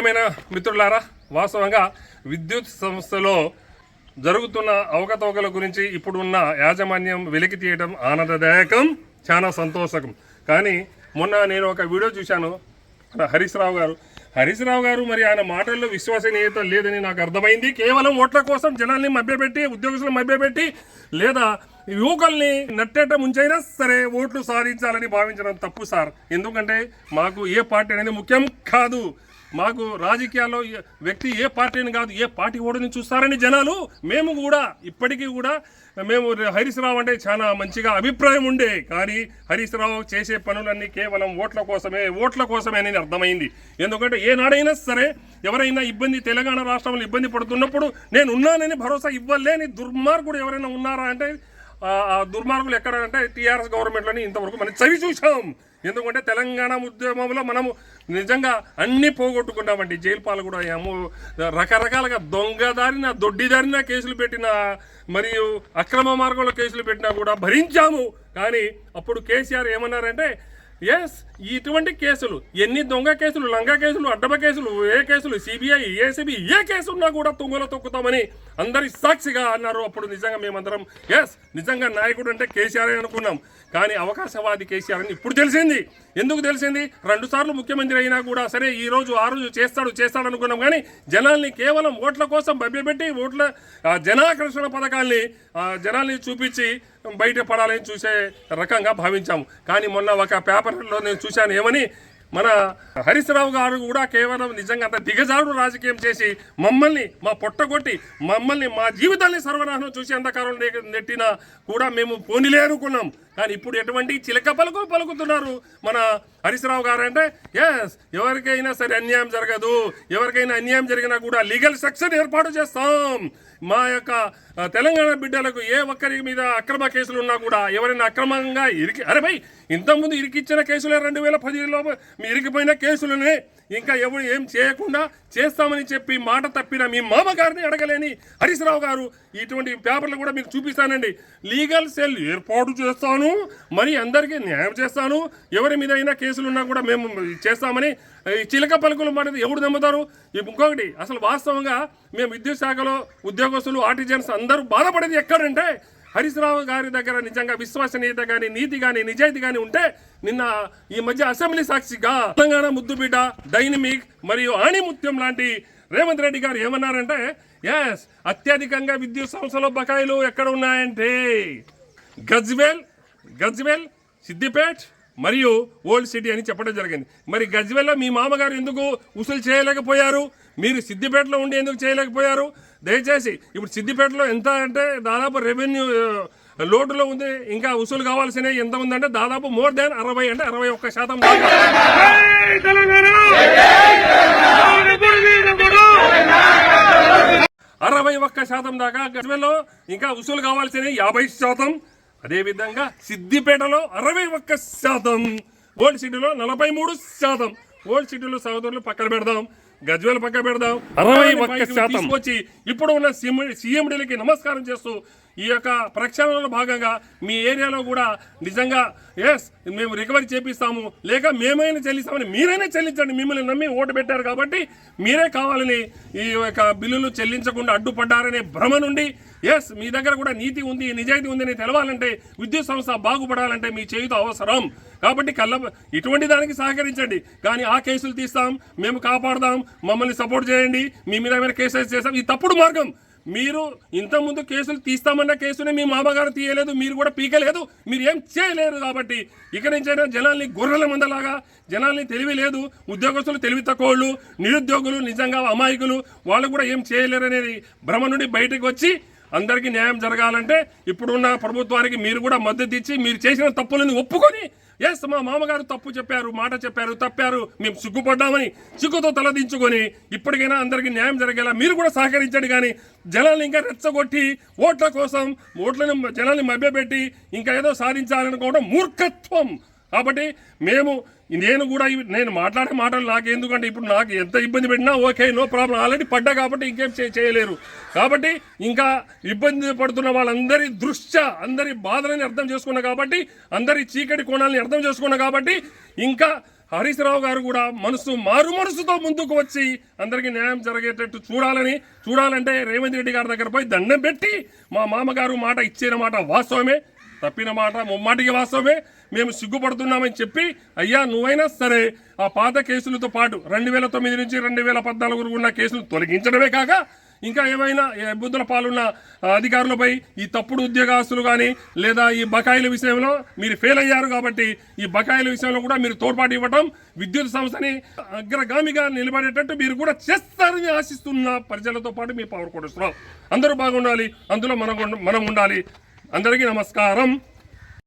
ప్రియమైన మిత్రులారా వాస్తవంగా విద్యుత్ సంస్థలో జరుగుతున్న అవకతవకల గురించి ఇప్పుడున్న యాజమాన్యం వెలికి తీయడం ఆనందదాయకం చాలా సంతోషకం. కానీ మొన్న నేను ఒక వీడియో చూశాను హరీష్ రావు గారు. హరీష్ రావు గారు మరి ఆయన మాటల్లో విశ్వసనీయత లేదని నాకు అర్థమైంది. కేవలం ఓట్ల కోసం జనాల్ని మభ్యపెట్టి ఉద్యోగస్తులను మభ్యపెట్టి లేదా యువకుల్ని నట్టేట ముంచైనా సరే ఓట్లు సాధించాలని భావించడం తప్పు సార్. ఎందుకంటే మాకు ఏ పార్టీ అనేది ముఖ్యం కాదు. మాకు రాజకీయాల్లో వ్యక్తి ఏ పార్టీని కాదు ఏ పార్టీ ఓడిని చూస్తారని జనాలు మేము కూడా ఇప్పటికీ కూడా మేము హరీష్ రావు అంటే చాలా మంచిగా అభిప్రాయం ఉండే. కానీ హరీష్ రావు చేసే పనులన్నీ కేవలం ఓట్ల కోసమే ఓట్ల కోసమే అని అర్థమైంది. ఎందుకంటే ఏనాడైనా సరే ఎవరైనా ఇబ్బంది తెలంగాణ రాష్ట్రంలో ఇబ్బంది పడుతున్నప్పుడు నేను ఉన్నానని భరోసా ఇవ్వలేని దుర్మార్గుడు ఎవరైనా ఉన్నారా అంటే దుర్మార్గులు ఎక్కడంటే టీఆర్ఎస్ గవర్నమెంట్లోని ఇంతవరకు మనం చవి చూసాం ఎందుకంటే తెలంగాణ ఉద్యమంలో మనము నిజంగా అన్నీ పోగొట్టుకున్నామండి జైలు పాలు కూడా అయ్యాము. రకరకాలుగా దొంగదారిన దొడ్డిదారిన కేసులు పెట్టిన మరియు అక్రమ మార్గంలో కేసులు పెట్టినా కూడా భరించాము. కానీ అప్పుడు కేసీఆర్ ఏమన్నారంటే ఎస్ ఇటువంటి కేసులు ఎన్ని దొంగ కేసులు లంగా కేసులు అడ్డమ కేసులు ఏ కేసులు సిబిఐ ఏసీబీ ఏ కేసు ఉన్నా కూడా తుంగలో తొక్కుతామని అందరి సాక్షిగా అన్నారు. అప్పుడు నిజంగా మేమందరం ఎస్ నిజంగా నాయకుడు అంటే కేసీఆర్ అనుకున్నాం. కానీ అవకాశవాది కేసీఆర్ అని ఇప్పుడు తెలిసింది. ఎందుకు తెలిసింది? రెండు సార్లు ముఖ్యమంత్రి అయినా కూడా సరే ఈ రోజు ఆ రోజు చేస్తాడు చేస్తాడు అనుకున్నాం. కానీ జనాల్ని కేవలం ఓట్ల కోసం భయపెట్టి ఓట్ల జనాకర్షణ పథకాల్ని జనాల్ని చూపించి బయట పడాలని చూసే రకంగా భావించాము. కానీ మొన్న ఒక పేపర్లో నేను చూశాను ఏమని మన హరీశ్రావు గారు కూడా కేవలం నిజంగా అంత దిగజారుడు రాజకీయం చేసి మమ్మల్ని మా పొట్టగొట్టి మమ్మల్ని మా జీవితాన్ని సర్వనాశనం చూసి అంధకారం నెట్టినా కూడా మేము పోనీలే అనుకున్నాం. కానీ ఇప్పుడు ఎటువంటి చిలక పలుకు పలుకుతున్నారు మన హరీశ్రావు గారు అంటే ఎస్ ఎవరికైనా సరే అన్యాయం జరగదు. ఎవరికైనా అన్యాయం జరిగినా కూడా లీగల్ సెక్షన్ ఏర్పాటు చేస్తాం. మా యొక్క తెలంగాణ బిడ్డలకు ఏ ఒక్కరి మీద అక్రమ కేసులు ఉన్నా కూడా ఎవరైనా అక్రమంగా ఇరికి అరే భయ్ ఇంతకుముందు ఇరికిచ్చిన కేసులే రెండు వేల పదిలో మీ ఇరికిపోయిన కేసులనే. ఇంకా ఎవరు ఏం చేయకుండా చేస్తామని చెప్పి మాట తప్పిన మీ మామగారిని అడగలేని హరీశ్రావు గారు. ఇటువంటి పేపర్లు కూడా మీకు చూపిస్తానండి. లీగల్ సెల్ ఏర్పాటు చేస్తాను. మరి అందరికీ న్యాయం చేస్తాను. ఎవరి మీద అయినా కేసులున్నా కూడా మేము చేస్తామని ఈ చిలక పలుకులు మనది ఎవడు నమ్ముతారు? ఇంకొకటి అసలు వాస్తవంగా మేము విద్యుత్ శాఖలో ఉద్యోగస్తులు ఆర్టిజన్స్ అందరూ బాధపడేది ఎక్కడంటే హరీశ్రావు గారి దగ్గర నిజంగా విశ్వసనీయత కానీ నీతి కానీ నిజాయితీ కానీ ఉంటే నిన్న ఈ మధ్య అసెంబ్లీ సాక్షిగా తెలంగాణ ముద్దుబిడ్డ డైనమిక్ మరియు ఆణిముత్యం లాంటి రేవంత్ రెడ్డి గారు ఏమన్నారంటే ఎస్ అత్యధికంగా విద్యుత్ సంస్థలో బకాయిలు ఎక్కడ ఉన్నాయంటే గజ్వేల్ గజ్వేల్ సిద్దిపేట్ మరియు ఓల్డ్ సిటీ అని చెప్పడం జరిగింది. మరి గజ్వేల్లో మీ మామగారు ఎందుకు వసూలు చేయలేకపోయారు? మీరు సిద్దిపేటలో ఉండి ఎందుకు చేయలేకపోయారు? దయచేసి ఇప్పుడు సిద్దిపేటలో ఎంత అంటే దాదాపు రెవెన్యూ లోటులో ఉంది. ఇంకా వసూలు కావాల్సిన ఎంత ఉందంటే దాదాపు మోర్ దాన్ అరవై అంటే అరవై ఒక్క శాతం. అరవై ఒక్క శాతం దాకా గజ్వేల్లో ఇంకా వసూలు కావాల్సిన యాభై శాతం. అదేవిధంగా సిద్దిపేటలో అరవై ఒక్క శాతం. ఓల్డ్ సిటీలో నలభై మూడు శాతం. ఓల్డ్ సిటీలో సహోదరులు పక్కన పెడదాం. గజ్వేల్ పక్క పెడదాం. అరవై ఒక్క శాతం. వచ్చి ఇప్పుడు ఉన్న సీఎండీలకి నమస్కారం చేస్తూ ఈ యొక్క ప్రక్షాళనలో భాగంగా మీ ఏరియాలో కూడా నిజంగా ఎస్ మేము రికవరీ చేపిస్తాము. లేక మేమైనా చెల్లిస్తామని మీరైనా చెల్లించండి. మిమ్మల్ని నమ్మి ఓటు పెట్టారు కాబట్టి మీరే కావాలని ఈ యొక్క బిల్లులు చెల్లించకుండా అడ్డుపడ్డారనే భ్రమ నుండి ఎస్ మీ దగ్గర కూడా నీతి ఉంది నిజాయితీ ఉందని తెలవాలంటే విద్యుత్ సంస్థ బాగుపడాలంటే మీ చేయుత అవసరం. కాబట్టి కళ్ళ ఇటువంటి దానికి సహకరించండి. కానీ ఆ కేసులు తీస్తాం మేము కాపాడదాం మమ్మల్ని సపోర్ట్ చేయండి మీ మీద ఏమైనా కేసెస్ చేస్తాం. ఇది తప్పుడు మార్గం. మీరు ఇంతకుముందు కేసులు తీస్తామన్న కేసుని మీ మామగారు తీయలేదు మీరు కూడా పీకలేదు మీరు ఏం చేయలేరు కాబట్టి ఇక నుంచైనా జనాల్ని గొర్రెల మందలాగా జనాల్ని తెలివి లేదు ఉద్యోగస్తులు తెలివి తక్కువళ్ళు నిరుద్యోగులు నిజంగా అమాయకులు వాళ్ళు కూడా ఏం చేయలేరు అనేది భ్రమ నుండి బయటకు వచ్చి అందరికీ న్యాయం జరగాలంటే ఇప్పుడున్న ప్రభుత్వానికి మీరు కూడా మద్దతు ఇచ్చి మీరు చేసిన తప్పులను ఒప్పుకొని ఎస్ మా మామగారు తప్పు చెప్పారు మాట చెప్పారు తప్పారు. మేము సిగ్గుపడ్డామని సిగ్గుతో తలదించుకొని ఇప్పటికైనా అందరికీ న్యాయం జరిగేలా మీరు కూడా సహకరించండి కానీ జనాల్ని ఇంకా రెచ్చగొట్టి ఓట్ల కోసం ఓట్లను జనాల్ని మభ్యపెట్టి ఇంకా ఏదో సాధించాలనుకోవడం మూర్ఖత్వం. కాబట్టి మేము నేను కూడా నేను మాట్లాడే మాటలు నాకు ఎందుకంటే ఇప్పుడు నాకు ఎంత ఇబ్బంది పెట్టినా ఓకే నో ప్రాబ్లం. ఆల్రెడీ పడ్డా కాబట్టి ఇంకేం చేయలేరు. కాబట్టి ఇంకా ఇబ్బంది పడుతున్న వాళ్ళందరి దృష్ట్యా అందరి బాధలని అర్థం చేసుకున్నా కాబట్టి అందరి చీకటి కోణాలని అర్థం చేసుకున్నా కాబట్టి ఇంకా హరీష్ రావు గారు కూడా మనసు మారు మనసుతో ముందుకు వచ్చి అందరికీ న్యాయం జరిగేటట్టు చూడాలని చూడాలంటే రేవంత్ రెడ్డి గారి దగ్గర పోయి దండం పెట్టి మా మామగారు మాట ఇచ్చిన మాట వాస్తవమే. తప్పిన మాట ముమ్మాటికి వాస్తవమే. మేము సిగ్గుపడుతున్నామని చెప్పి అయ్యా నువ్వైనా సరే ఆ పాత కేసులతో పాటు రెండు వేల తొమ్మిది నుంచి రెండు వేల పద్నాలుగు ఉన్న కేసులు తొలగించడమే కాక ఇంకా ఏమైనా ఇబ్బందుల పాలున్న అధికారులపై ఈ తప్పుడు ఉద్యోగస్తులు కానీ లేదా ఈ బకాయిల విషయంలో మీరు ఫెయిల్ అయ్యారు కాబట్టి ఈ బకాయిల విషయంలో కూడా మీరు తోడ్పాటు ఇవ్వటం విద్యుత్ సంస్థని అగ్రగామిగా నిలబడేటట్టు మీరు కూడా చేస్తారని ఆశిస్తున్న ప్రజలతో పాటు మీ పవర్ కోటేశ్వరరావు అందరూ బాగుండాలి అందులో మనం మనం ఉండాలి. అందరికీ నమస్కారం.